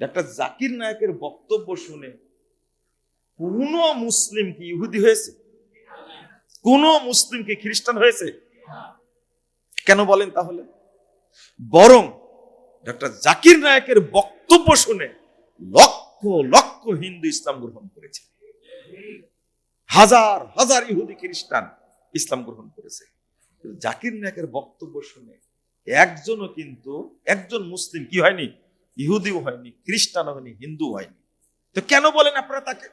Doctor Zakir নায়কের বক্তব্য শুনে কোন মুসলিম কি ইহুদি হয়েছে? কোন মুসলিম কি খ্রিস্টান হয়েছে? কেন বলেন তাহলে? বরং ডক্টর জাকির নায়কের বক্তব্য শুনে লক্ষ লক্ষ হিন্দু ইসলাম গ্রহণ করেছে। হাজার হাজার ইহুদি খ্রিস্টান ইসলাম গ্রহণ করেছে। জাকির নায়কের বক্তব্য শুনে একজনও কিন্তু, একজন মুসলিম কি হয়নি? ইহুদিও হয়নি খ্রিস্টান হয়নি হিন্দু হয়নি। তো কেন বলেন আপনারা তাকে?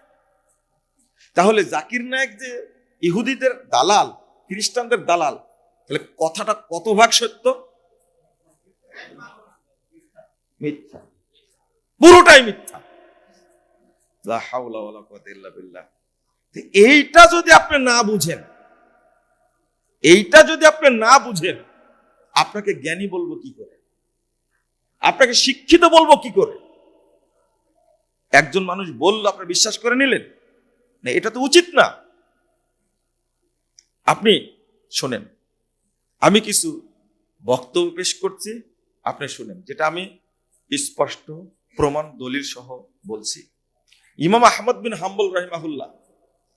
তাহলে জাকির নায়ক যে ইহুদিদের দালাল, খ্রিস্টানদের দালাল, তাহলে কথাটা কত ভাগ সত্য? মিথ্যা। পুরোটাই মিথ্যা। এইটা যদি আপনি না বুঝেন, এইটা যদি আপনি না বুঝেন, আপনাকে জ্ঞানী বলব কি করে? আপনাকে শিক্ষিত বলব কি করে? একজন মানুষ বলল আপনি বিশ্বাস করে নিলেন? না, এটা তো উচিত না। আপনি শোনেন, আমি কিছু বক্তব্য পেশ করছি, আপনি শুনেন, যেটা আমি স্পষ্ট প্রমাণ দলিল সহ বলছি। ইমাম আহমদ বিন হাম্বল রহিমাহুল্লাহ,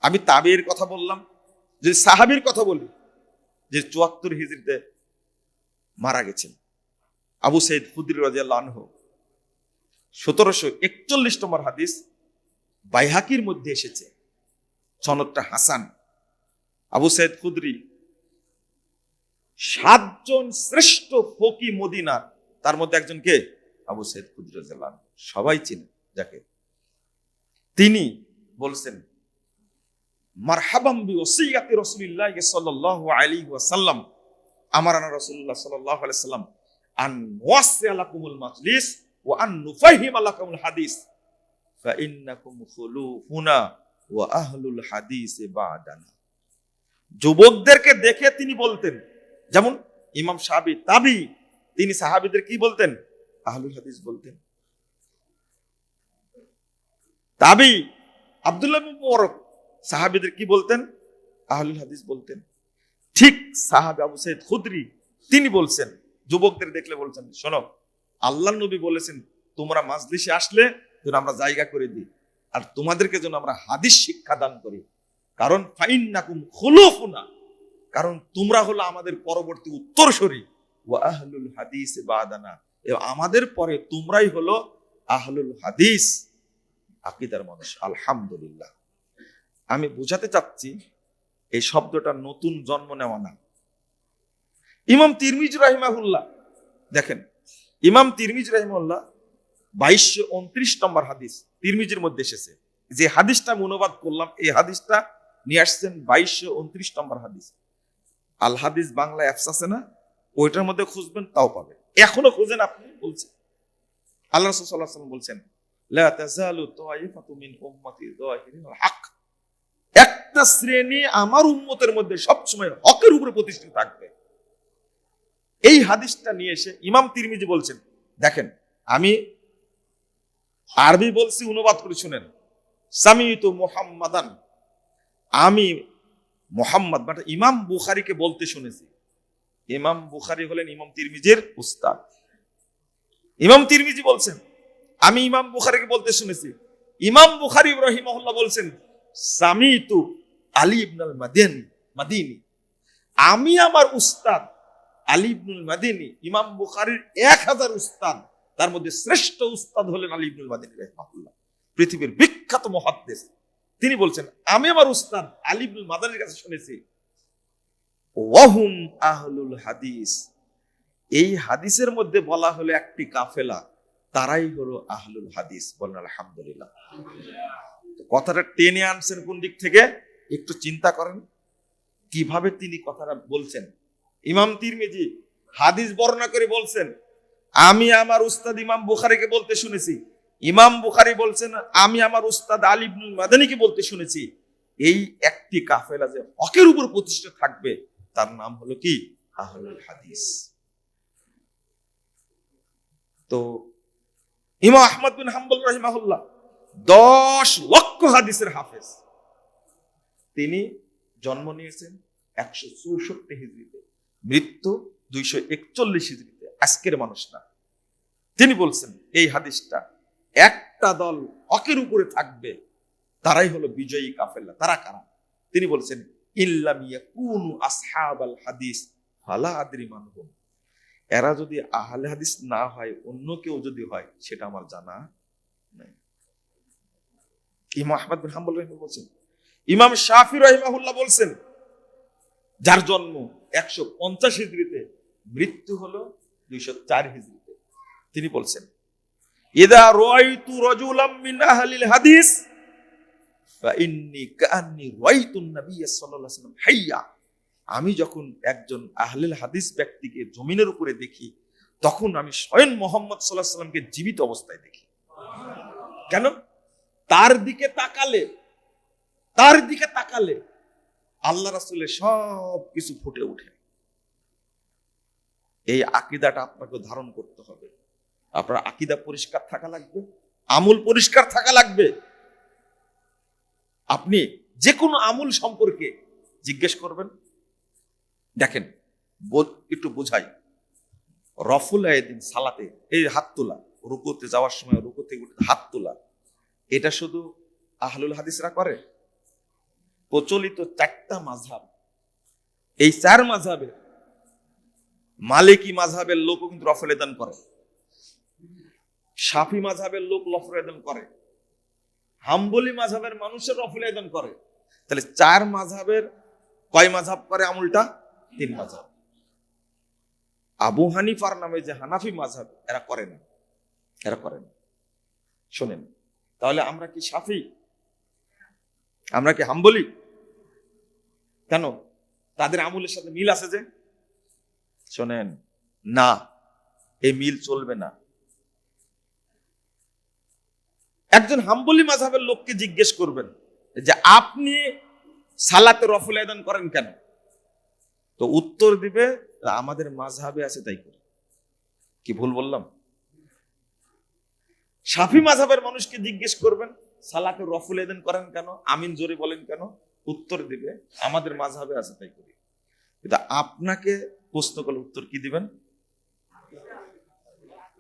আমি তাবের কথা বললাম যে সাহাবির কথা বলি, যে চুয়াত্তর হিজড়িতে মারা গেছেন আবু সৈদ খুদির আনহু। সতেরোশো একচল্লিশ নম্বর হাদিস বাইহাকির মধ্যে এসেছে। সনদটা হাসান। আবু সৈয়দ খুদরি সাতজন শ্রেষ্ঠ ফকি মদিনার, তার মধ্যে একজন কে? আবু সৈয়দ খুদরি আনহু। সবাই চিনেন যাকে। তিনি বলছেন, মারহাবাম বি ওসিয়াতি রাসূলিল্লাহ সাল্লাল্লাহু আলাইহি ওয়াসাল্লাম। আমারানা রাসূলুল্লাহ সাল্লাল্লাহু আলাইহি সাল্লাম আন যুবকদেরকে দেখে তিনি বলতেন, যেমন ইমাম সাহাবি তাবি, তিনি সাহাবিদের কি বলতেন? আহলুল হাদিস বলতেন। তাবি আব্দুল্লাহ মুবারক সাহাবিদের কি বলতেন? আহলুল হাদিস বলতেন। ঠিক সাহাবি আবু সাইদ খুদরি, তিনি বলছেন যুবকদের দেখলে বলছেন, শোনো আল্লাহ নবী বলেছেন, তোমরা মাজলিসে আসলে যেন আমরা জায়গা করে দিই আর তোমাদেরকে যেন আমরা হাদিস শিক্ষা দান করি। কারণ ফাইন নাকুম খুলুফুনা, কারণ তোমরা হলো আমাদের পরবর্তী উত্তরসূরি। ও আহলুল হাদিস বাদানা আমাদের পরে তোমরাই হলো আহলুল হাদিস। আকিদার মানুষ, আলহামদুলিল্লাহ। আমি বোঝাতে চাচ্ছি, এই শব্দটা নতুন জন্ম নেওয়া না। ইমাম তিরমিজ রাহিমাহুল্লাহ, দেখেন, ইমাম তিরমিজ রাহিমাহুল্লাহ বাইশশো উনত্রিশ নম্বর হাদিস তিরমিজের মধ্যে এসেছে। যে হাদিসটা আমি অনুবাদ করলাম, এই হাদিসটা নিয়ে আসছেন বাইশশো উনত্রিশ নম্বর হাদিস। আল হাদিস বাংলা অ্যাপস আছে না? ওইটার মধ্যে খুঁজবেন, তাও পাবে এখনও খুঁজেন আপনি, বলছেন। আল্লাহ রাসূল সাল্লাল্লাহু আলাইহি ওয়াসাল্লাম বলছেন একটা শ্রেণি আমার উম্মতের মধ্যে সবসময় হকের উপরে প্রতিষ্ঠিত থাকবে। এই হাদিসটা নিয়ে এসে ইমাম তিরমিজি বলছেন, দেখেন, আমি আরবি বলছি অনুবাদ করে শুনেন। সামিতু মুহাম্মাদান। আমি মোহাম্মদ মানে ইমাম বুখারিকে বলতে শুনেছি। ইমাম বুখারি হলেন ইমাম তিরমিজির উস্তাদ। ইমাম তিরমিজি বলছেন, আমি ইমাম বুখারিকে বলতে শুনেছি। ইমাম বুখারি ইব্রাহিমহল্লা বলছেন, সামিতু আলী ইবনাল মাদিনী মাদিনী। আমি আমার উস্তাদ আলী ইবনুল মাদিনী, ইমাম বুখারির এক হাজার উস্তাদ, তার মধ্যে শ্রেষ্ঠ উস্তাদ হলেন আলী ইবনুল মাদিনী রহমাহুল্লাহ। পৃথিবীর বিখ্যাত মহাদ্দেশ। তিনি বলছেন, আমি আমার উস্তাদ আলী ইবনুল মাদানির কাছে শুনেছি, ওয়াহুম আহলুল হাদিস। এই হাদিসের মধ্যে বলা হলো একটি কাফেলা, তারাই হলো আহলুল হাদিস। বলেন, আলহামদুলিল্লাহ। কথাটা টেনে আনছেন কোন দিক থেকে? একটু চিন্তা করেন, কীভাবে তিনি কথাটা বলছেন? ইমাম তিরমিজি হাদিস বর্ণনা করে বলছেন, আমি আমার উস্তাদ ইমাম বুখারিকে বলতে শুনেছি। ইমাম বুখারি বলছেন, আমি আমার উস্তাদ আলী ইবনুল মাদানিকে বলতে শুনেছি। এই একটি কাফেলা যে হকের উপর প্রতিষ্ঠিত থাকবে, তার নাম হলো কি? আহলুল হাদিস। তো ইমাম আহমদ বিন হাম্বল রহিমাহুল্লাহ দশ লক্ষ হাদিসের হাফেজ। তিনি জন্ম নিয়েছেন একশো চৌষট্টি হিজড়িতে। মৃত্যু দুইশো একচল্লিশ আজকের মানুষ না। তিনি বলছেন, এই হাদিসটা একটা দল হকের উপরে থাকবে, তারাই হলো বিজয়ী কাফেলা তারা কারা? তিনি বলছেন ইল্লামিয়া কুনু আসহাবাল হাদিস, ফালা আদরি এরা যদি আহলে হাদিস না হয়, অন্য কেউ যদি হয়, সেটা আমার জানা নাই। ইমাম আহমদ বিন হাম্বল বলছেন, ইমাম শাফি রহিমাহুল্লাহ বলছেন যার জন্ম একশো পঞ্চাশ হিজড়িতে, মৃত্যু হলো দুইশো চার হিজড়িতে। তিনি বলছেন, ইদা রাইতু রাজুলাম মিন আহলিল হাদিস আমি যখন একজন আহলিল হাদিস ব্যক্তিকে জমিনের উপরে দেখি, তখন আমি স্বয়ং মোহাম্মদ সাল্লাহ সাল্লামকে জীবিত অবস্থায় দেখি। কেন? তার দিকে তাকালে, তার দিকে তাকালে আল্লাহ রাসুলের সব কিছু ফুটে ওঠে এই আকিদাটা আপনাকে ধারণ করতে হবে। আপনার আকিদা পরিষ্কার থাকা লাগবে, আমূল পরিষ্কার থাকা লাগবে। আপনি যে কোনো আমূল সম্পর্কে জিজ্ঞেস করবেন। দেখেন একটু বোঝাই। রফুল দিন সালাতে এই হাত তোলা, রুকুতে যাওয়ার সময় রুকু থেকে উঠে হাত তোলা, এটা শুধু আহলুল হাদিসরা করে? প্রচলিত চারটা মাঝহাব। এই চার মাঝহাবে মালিকি মাঝহাবের লোকও কিন্তু রফলেদান করে। সাফি মাঝহাবের লোক রফল এদান করে। হাম্বলি মাঝহাবের মানুষের রফল এদান করে। তাহলে চার মাঝহাবের কয় মাঝহাব করে আমুলটা? তিন মাঝহাব। আবু হানিফার নামে যে হানাফি মাঝহাব, এরা করে না। এরা করে না। শোনেন, তাহলে আমরা কি সাফি? আমরা কি হাম্বলি? কেন? তাদের আমলের সাথে মিল আছে যে? শোনেন না এই মিল চলবে না। একজন হাম্বলি মাঝহাবের লোককে জিজ্ঞেস করবেন যে আপনি সালাতে রফুল আয়দান করেন কেন? তো উত্তর দিবে আমাদের মাঝহাবে আছে তাই করে। কি ভুল বললাম? সাফি মাঝহাবের মানুষকে জিজ্ঞেস করবেন সালাতে রফুল এদেন করেন কেন? আমিন জোরে বলেন কেন? উত্তর দিবে, আমাদের মাঝহাবে আছে তাই করি। কিন্তু আপনাকে প্রশ্ন করলে উত্তর কি দিবেন?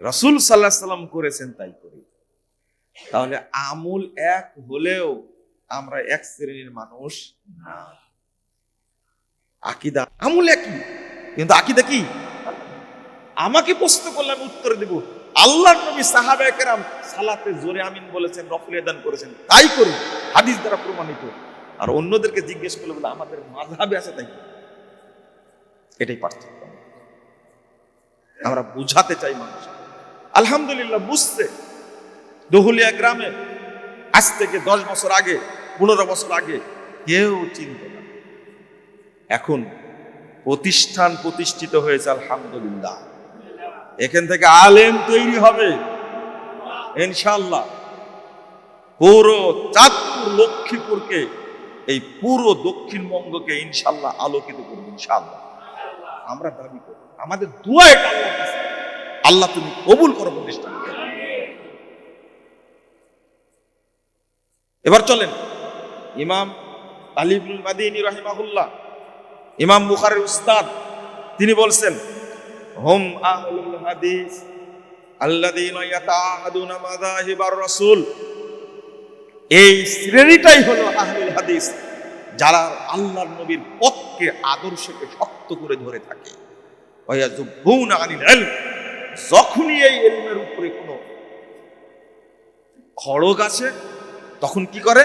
রসুল সাল্লাহ সাল্লাম করেছেন তাই করি। তাহলে আমুল এক হলেও আমরা এক শ্রেণির মানুষ না। আকিদা আমুল একই, কিন্তু আকিদা কি? আমাকে প্রশ্ন করলে আমি উত্তর দেব। আল্লাহ নবী সাহাবা একরাম সালাতে জোরে আমিন বলেছেন রফুল এদান করেছেন, তাই করি। হাদিস দ্বারা প্রমাণিত। আর অন্যদেরকে জিজ্ঞেস করলে বলে, আমাদের মাঝহাবে আছে তাই। এটাই পার্থক্য। আমরা বুঝাতে চাই মানুষ আলহামদুলিল্লাহ বুঝতে দহুলিয়া গ্রামে আজ থেকে দশ বছর আগে, পনেরো বছর আগে কেউ চিনত না। এখন প্রতিষ্ঠান প্রতিষ্ঠিত হয়েছে, আলহামদুলিল্লাহ। এখান থেকে আলেম তৈরি হবে। ইনশাল্লাহ পুরো চাঁদপুর, লক্ষ্মীপুরকে এই পুরো দক্ষিণবঙ্গকে ইনশাল্লাহ আলোকিত করবে, ইনশাল্লাহ। আমরা দাবি করি আমাদের দোয়া এটা। আল্লাহ তুমি কবুল করো প্রতিষ্ঠানকে। এবার চলেন। ইমাম আলিবুল মাদিনী রাহিমাহুল্লাহ, ইমাম বুখারের উস্তাদ, তিনি বলছেন, হুম আহলুল হাদিস আল্লাযীনা ইয়াতাআহাদুনা মাযাহিবার রাসূল এই শ্রেণীটাই হলো আহলুল হাদিস, যারা আল্লাহর নবীর পথকে আদর্শকে শক্ত করে ধরে থাকে। যখনই এই ইলমের উপরে কোনো খড়গ আছে তখন কি করে?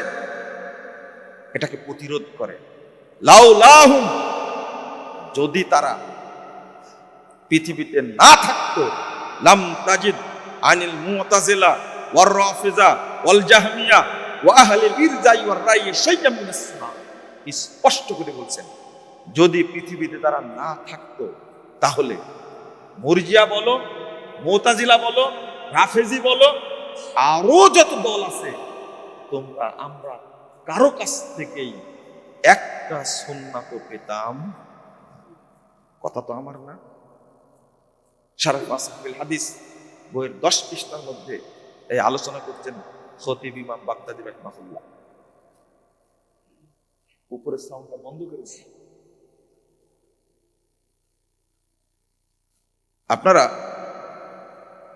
এটাকে প্রতিরোধ করে। লাউ লাহুম যদি তারা পৃথিবীতে না থাকতো, লাম তাজিদ আনিল মুতাজিলা ওয়ার রাফিজা ওয়াল জাহমিয়া স্পষ্ট করে বলছেন, যদি পৃথিবীতে তারা না থাকতো, তাহলে মুরজিয়া বলো, মোতাজিলা বলো, রাফেজি বলো, আরও যত দল আছে, তোমরা, আমরা কারও কাছ থেকেই একটা সুন্নাত পেতাম। কথা তো আমার না। সারা হাদিস বইয়ের দশ পৃষ্ঠার মধ্যে এই আলোচনা করছেন খতিব ইমাম বাগদাদি উপরের সাউন্ডটা বন্ধ করেছে। আপনারা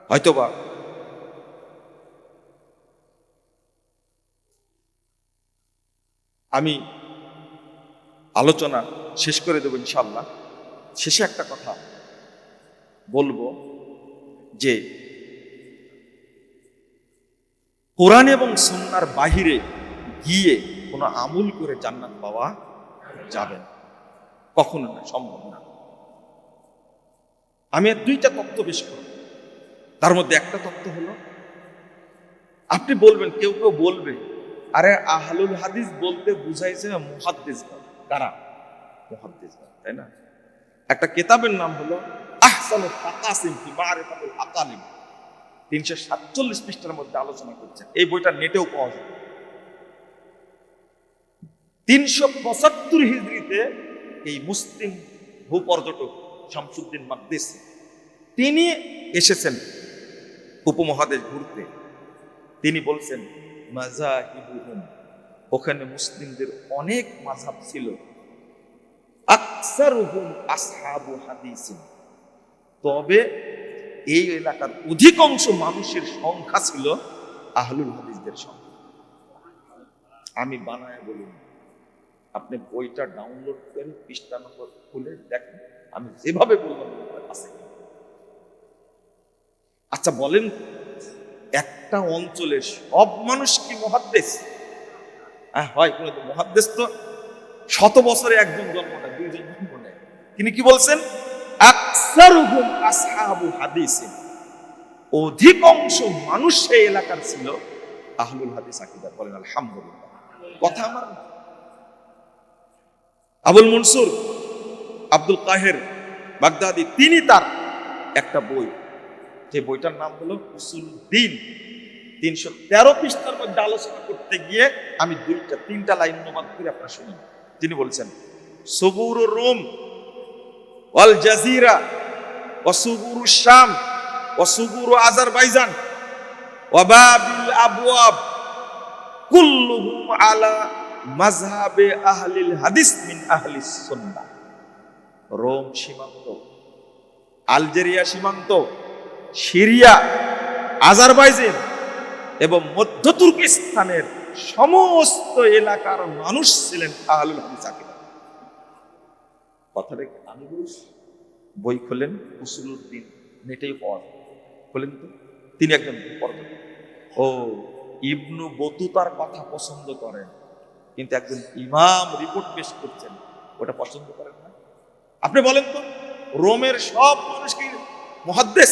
হয়তোবা আমি আলোচনা শেষ করে দেব ইনশাল্লাহ শেষে একটা কথা বলব যে কোরআন এবং সুন্নার বাহিরে গিয়ে কোনো আমল করে জান্নাত পাওয়া যাবে না। কখনো না, সম্ভব না। আমি দুইটা তত্ত্ব বেশ করব। তার মধ্যে একটা তত্ত্ব হলো, আপনি বলবেন, কেউ কেউ বলবে, আরে আহলুল হাদিস বলতে বুঝাইছে মুহাদ্দিস কারা? মুহাদ্দিস তাই না? একটা কেতাবের নাম হলো আহসানুল তাকাসিম ফি মারিফাতুল আকালিম। তিনশো সাতচল্লিশ পৃষ্ঠার মধ্যে আলোচনা করছেন। এই বইটা নেটেও পাওয়া যায়। তিনশো পঁচাত্তর হিজড়িতে এই মুসলিম ভূপর্যটক শামসুদ্দিন মাদ্দেস তিনি এসেছেন উপমহাদেশ ঘুরতে। তিনি বলছেন মাজাহিবুহুম ওখানে মুসলিমদের অনেক মাঝাব ছিল। আকসারুহুম আসহাবু তবে এই এলাকার অধিকাংশ মানুষের সংখ্যা ছিল আহলুল হাদিসদের সংখ্যা। আমি বানায় বলুন আপনি বইটা ডাউনলোড করে পৃষ্ঠা নম্বর খুলে দেখেন, আমি যেভাবে বললাম আছে আচ্ছা বলেন, একটা অঞ্চলের সব মানুষ কি মহাদ্দেশ হ্যাঁ হয়, কোনো মহাদ্দেশ তো। শত বছরে একজন জন্ম নেয় দুইজন জন্ম নেয়। তিনি কি বলছেন? আকসারুহুম আসহাবু হাদিসিন। অধিকাংশ মানুষ সেই এলাকার ছিল আহলুল হাদিস আকিদা, বলেন আলহামদুলিল্লাহ। কথা আমার। আবুল মনসুর, আব্দুল কাহের বাগদাদি, তিনি তার একটা বই। যে বইটার নাম হলো উসুল দিন তিনশো তেরো পৃষ্ঠার মধ্যে আলোচনা করতে গিয়ে আমি দুইটা, তিনটা লাইন অনুবাদ করে আপনার শুনি। তিনি বলছেন সবুর রোম ওয়াল জাজিরা ওয়াসুবুরু শাম, ওয়াসুবুরু আজারবাইজান, ওয়াবাবিল আবওয়াব, কুল্লুহুম আলা মাযহাবে আহলিল হাদিস মিন আহলিস সুন্নাহ। রোম সীমান্ত, আলজেরিয়া সীমান্ত, সিরিয়া, আজারবাইজান এবং মধ্য তুর্কিস্তানের সমস্ত এলাকার মানুষ ছিলেন আহলুল হাদিস আকিদা। কথাটা আমি বলছি? বই খোলেন উসুলুদ্দিন নেটেই পাওয়া যায় খোলেন তো? তিনি একজন পর্যটক ও ইবনু বতুতার কথা পছন্দ করেন কিন্তু একজন ইমাম রিপোর্ট পেশ করছেন ওটা পছন্দ করেন না? আপনি বলেন তো রোমের সব মানুষ কি মহাদ্দেশ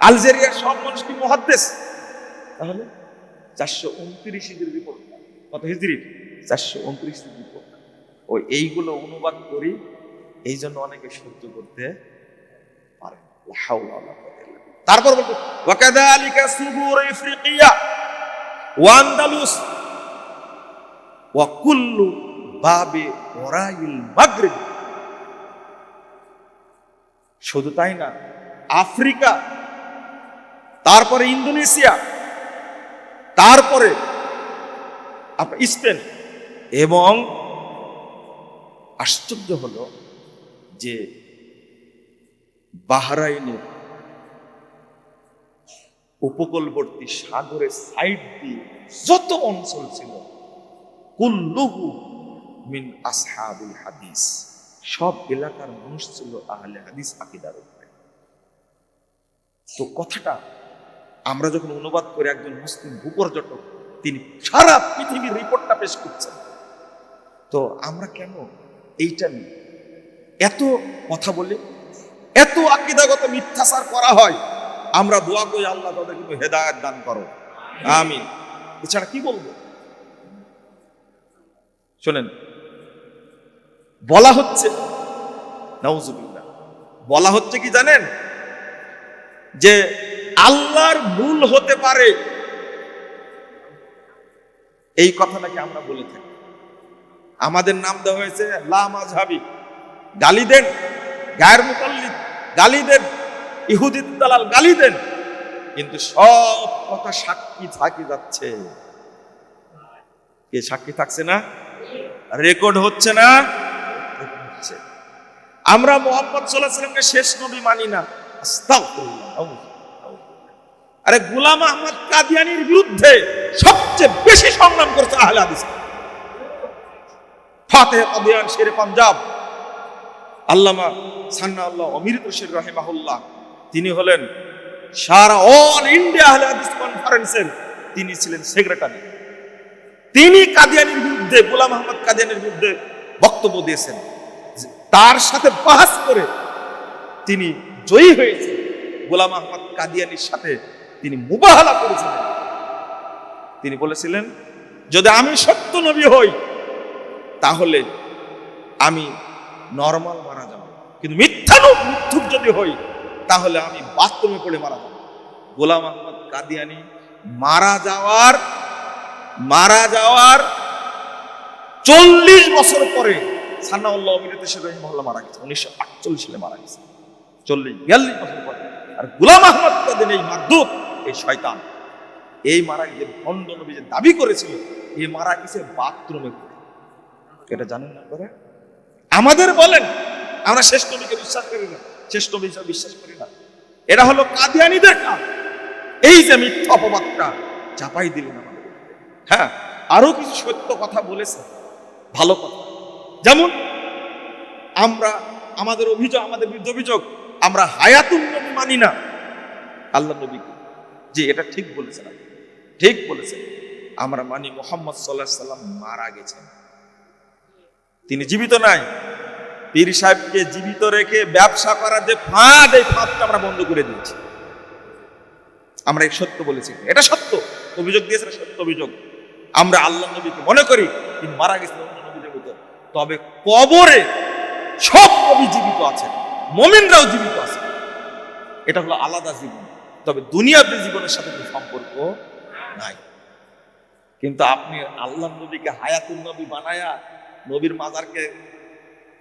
আলজেরিয়ার সব মানুষ কি মহাদ্দেশ তাহলে চারশো উনত্রিশ হিজড়ির রিপোর্ট কত হিজড়ির চারশো উনত্রিশ রিপোর্ট ও এইগুলো অনুবাদ করি এই জন্য অনেকে সহ্য করতে পারে তারপর বলব ওয়াকাযালিকা সুবুর ইফরিকিয়া ওয়া আন্দালুস ওয়া বাবে ওরাইল শুধু তাই না, আফ্রিকা, তারপরে ইন্দোনেশিয়া, তারপরে স্পেন এবং আশ্চর্য হলো যে বাহরাইনের উপকূলবর্তী সাগরের সাইড দিয়ে যত অঞ্চল ছিল, কুল্লুহু মিন আসহাবুল হাদিস, সব এলাকার মানুষ ছিল আহলে হাদিস আকিদার উপরে। তো কথাটা আমরা যখন অনুবাদ করে একজন মুসলিম ভূপর্যটক, তিনি সারা পৃথিবীর রিপোর্টটা পেশ করছেন। তো আমরা কেন এইটা নিয়ে এত কথা বলে এত আকিদাগত মিথ্যাচার করা হয়, আমরা দোয়া করি আল্লাহ তাদের কিন্তু হেদায়ত দান করো। আমি এছাড়া কি বলব? শোনেন, বলা হচ্ছে বলা হচ্ছে কি জানেন? যে আল্লাহর ভুল হতে পারে। এই কথা নাকি আমরা বলে থাকি। আমাদের নাম দেওয়া হয়েছে লামাজহাবি গালি দেন গায়ের মুকাল্লিদ গালি দেন ইহুদিন দালাল গালি দেন কিন্তু সব কথা সাক্ষী থাকি যাচ্ছে। কে সাক্ষী থাকছে না? রেকর্ড হচ্ছে না? আমরা মোহাম্মদ সাল্লাহ শেষ নবী মানি না। আরে গুলাম আহমদ কাদিয়ানির বিরুদ্ধে সবচেয়ে বেশি সংগ্রাম করছে আহলে হাদিস। ফাতে কাদিয়ান, শের পাঞ্জাব। আল্লামা সান্না আল্লাহ অমিরিত শের রাহিমাহুল্লাহ, তিনি হলেন সারা অল ইন্ডিয়া আহলে হাদিস কনফারেন্সের তিনি ছিলেন সেক্রেটারি তিনি কাদিয়ানির বিরুদ্ধে, গোলাম আহমদ কাদিয়ানির বিরুদ্ধে বক্তব্য দিয়েছেন। তার সাথে বাহাস করে তিনি জয়ী হয়েছে গোলাম আহমদ কাদিয়ানির সাথে তিনি মুবাহালা করেছিলেন। তিনি বলেছিলেন, যদি আমি সত্য নবী হই, তাহলে আমি নর্মাল মারা যাব। কিন্তু মিথ্যানু মিথ্যুক যদি হই, তাহলে আমি বাথরুমে পড়ে মারা যাব। গোলাম আহমদ কাদিয়ানি মারা যাওয়ার মারা যাওয়ার চল্লিশ বছর পরে সান্নাউল্লাহ অমিরিত শেখ রহিমহল্লা মারা গেছে। উনিশশো আটচল্লিশ সালে মারা গেছে। চল্লিশ, বিয়াল্লিশ বছর পরে। আর গোলাম আহমদ কাদিন এই মারদুক এই শয়তান, এই মারা গিয়ে ভণ্ড নবী যে দাবি করেছিল, এই মারা গেছে বাথরুমে এটা জানেন না করে আমাদের বলেন, আমরা শেষ নবীকে বিশ্বাস করি না, শেষ নবী বিশ্বাস করি না। এটা হলো কাদিয়ানিদের কাজ এই যে মিথ্যা অপবাদটা চাপাই দিলেন আমাদের। হ্যাঁ আরও কিছু সত্য কথা বলেছে। ভালো কথা। যেমন, আমরা, আমাদের অভিযোগ, আমাদের বিরুদ্ধে অভিযোগ, আমরা হায়াতুল নবী মানি না। আল্লাহ নবীকে যে এটা ঠিক বলেছেন ঠিক বলেছেন। আমরা মানি মোহাম্মদ সাল্লাহ সাল্লাম মারা গেছেন। তিনি জীবিত নাই। পীর সাহেবকে জীবিত রেখে ব্যবসা করার যে ফাঁদ, এই ফাঁদটা আমরা বন্ধ করে দিয়েছি। আমরা এই সত্য বলেছি। এটা সত্য। অভিযোগ দিয়েছে সত্য অভিযোগ। আমরা আল্লাহ নবীকে মনে করি, তিনি মারা গেছেন অন্য নবীদের মতো। তবে কবরে সব নবী জীবিত আছেন। মোমিনরাও জীবিত আছে। এটা হলো আলাদা জীবন। তবে দুনিয়াতে জীবনের সাথে কোনো সম্পর্ক নাই। কিন্তু আপনি আল্লাহ নবীকে হায়াতুল নবী বানায়া নবীর মাজারকে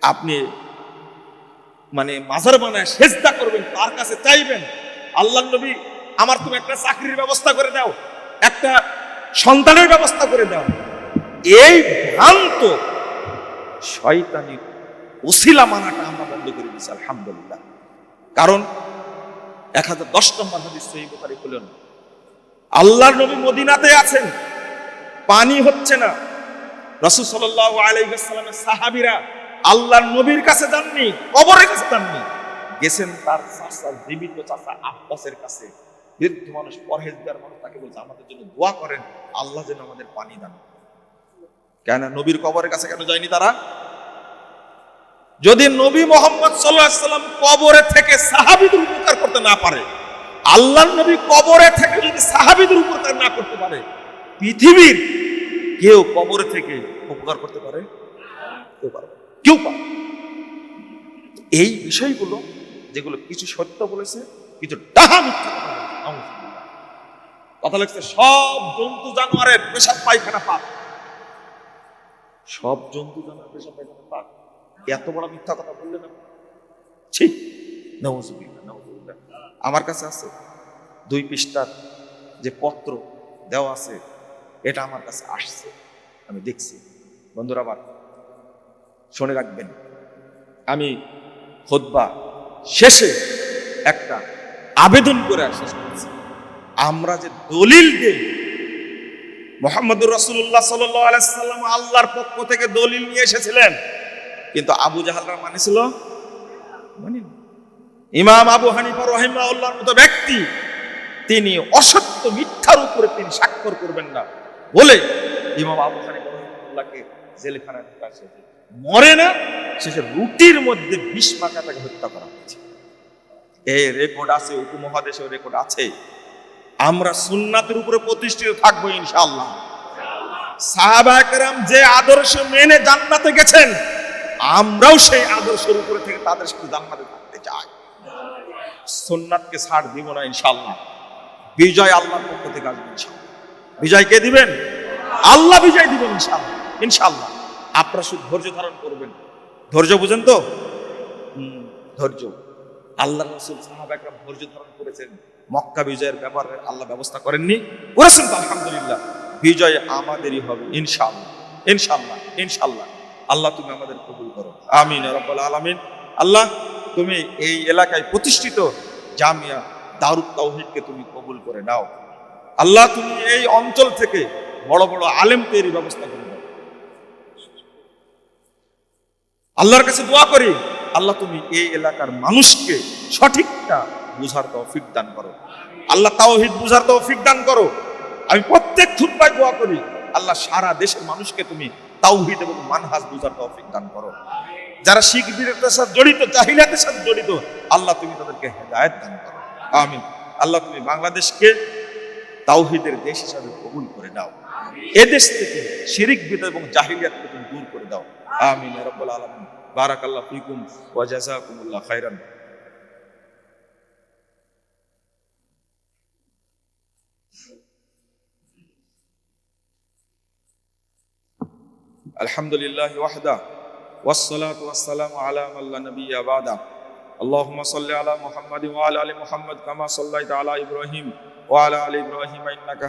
আপনি মানে মাজার বানায় সেজদা করবেন, তার কাছে চাইবেন আল্লাহ নবী আমার তুমি একটা চাকরির ব্যবস্থা করে দাও, একটা সন্তানের ব্যবস্থা করে দাও। এই ভ্রান্ত শয়তানি ওসিলা মানাটা আমরা বন্ধ করে দিচ্ছি আলহামদুলিল্লাহ। কারণ এক হাজার দশ নম্বর হাদিস সহি বুখারী খুলেন আল্লাহর নবী মদিনাতে আছেন, পানি হচ্ছে না। রসুল সাল্লাহ আলাইসাল্লামের সাহাবিরা আল্লাহর নবীর কাছে যাননি, কবরের কাছে যাননি। গেছেন তার চাষা জীবিত চাষা আব্বাসের কাছে। বৃদ্ধ মানুষ, পরহেজগার মানুষ তাকে বলছে, আমাদের জন্য দোয়া করেন, আল্লাহ যেন আমাদের পানি দান কেন নবীর কবরের কাছে কেন যায়নি তারা? যদি নবী মোহাম্মদ সাল্লাম কবরে থেকে সাহাবিদের উপকার করতে না পারে আল্লাহ নবী কবরে থেকে যদি সাহাবিদের উপকার না করতে পারে, পৃথিবীর কেউ কবরে থেকে উপকার করতে পারে কেউ কেউ পারে না। এই বিষয়গুলো যেগুলো কিছু সত্য বলেছে, কিছু ডাহা মিথ্যা কথা লাগছে সব জন্তু জানোয়ারের পেশাব পায়খানা পাক সব জন্তু জানোয়ার পেশাব পায়খানা পাক এত বড় মিথ্যা কথা বললেন আপনি? ছি। আমার কাছে আছে দুই পৃষ্ঠার যে পত্র দেওয়া আছে এটা আমার কাছে আসছে। আমি দেখছি। বন্ধুরা আবার শুনে রাখবেন, আমি খোদবা শেষে একটা আবেদন করে শেষ করেছি। আমরা যে দলিল দেই, মোহাম্মদুর রসুল্লাহ সাল্লাম আল্লাহর পক্ষ থেকে দলিল নিয়ে এসেছিলেন। কিন্তু আবু জাহালরা মানেছিল মানেনি। ইমাম আবু হানিফা রহিমাউল্লাহর মতো ব্যক্তি, তিনি অসত্য মিথ্যার উপরে তিনি স্বাক্ষর করবেন না। বলে ইমাম আবু হানিফা রহিমাউল্লাহকে জেলখানায় ঢুকাছে মরে না শেষে রুটির মধ্যে বিষ মাখা তাকে হত্যা করা হয়েছে। এই রেকর্ড আছে উপমহাদেশেও রেকর্ড আছে। আমরা সুন্নাতের উপরে প্রতিষ্ঠিত থাকব ইনশাআল্লাহ। সাহাবা একরাম যে আদর্শ মেনে জান্নাতে গেছেন আমরাও সেই আদর্শের উপরে থেকে তাদের সাথে জান্নাতে থাকতে চাই। সুন্নাতকে ছাড় দিব না ইনশাআল্লাহ। বিজয় আল্লাহর পক্ষ থেকে আসবে ইনশাআল্লাহ। বিজয় কে দিবেন? আল্লাহ বিজয় দিবেন ইনশাআল্লাহ ইনশাআল্লাহ। আপনারা শুধু ধৈর্য ধারণ করবেন। ধৈর্য বুঝেন তো? ধৈর্য। আল্লাহ রসুল সাহাবা ধৈর্য ধারণ করেছেন। মক্কা বিজয়ের ব্যাপারে আল্লাহ ব্যবস্থা করেননি। করেছেন তো আলহামদুলিল্লাহ, বিজয় আমাদেরই হবে, ইনশাআল্লাহ ইনশাল্লাহ ইনশাল্লাহ আল্লাহ তুমি আমাদের কবুল করো। আমিন রব্বুল আলামিন। আল্লাহ, তুমি এই এলাকায় প্রতিষ্ঠিত জামিয়া দারুত তাওহীদকে তুমি কবুল করে নাও। আল্লাহ তুমি এই অঞ্চল থেকে বড় বড় আলেম তৈরি ব্যবস্থা করে দাও। আল্লাহর কাছে দোয়া করি, আল্লাহ তুমি এই এলাকার মানুষকে সঠিকটা বুঝার তৌফিক দান করো। আল্লাহ তাওহিদ বুঝার তৌফিক দান করো। আমি প্রত্যেক খুতবায় দোয়া করি, আল্লাহ সারা দেশের মানুষকে তুমি তাওহিদ এবং মানহাজ বুঝার তৌফিক দান করো। যারা শিখ বিরতের সাথে জড়িত জাহিলাতের সাথে জড়িত, আল্লাহ তুমি তাদেরকে হেদায়েত দান করো। আমিন। আল্লাহ তুমি বাংলাদেশকে তাওহিদের দেশ হিসাবে কবুল করে দাও এদেশ থেকে শিরিক বিদ এবং জাহিলিয়াতকে তুমি দূর করে দাও আমিন ইয়া রাব্বাল আলামিন বারাকাল্লাহু ফিকুম ওয়া জাযাকুমুল্লাহ খাইরান আলহামদুলিল্লাহ ওয়াহদা والصلاة والسلام على من لا نبي بعده اللهم صل على محمد وعلى ال محمد كما صليت على ابراهيم وعلى ال ابراهيم انك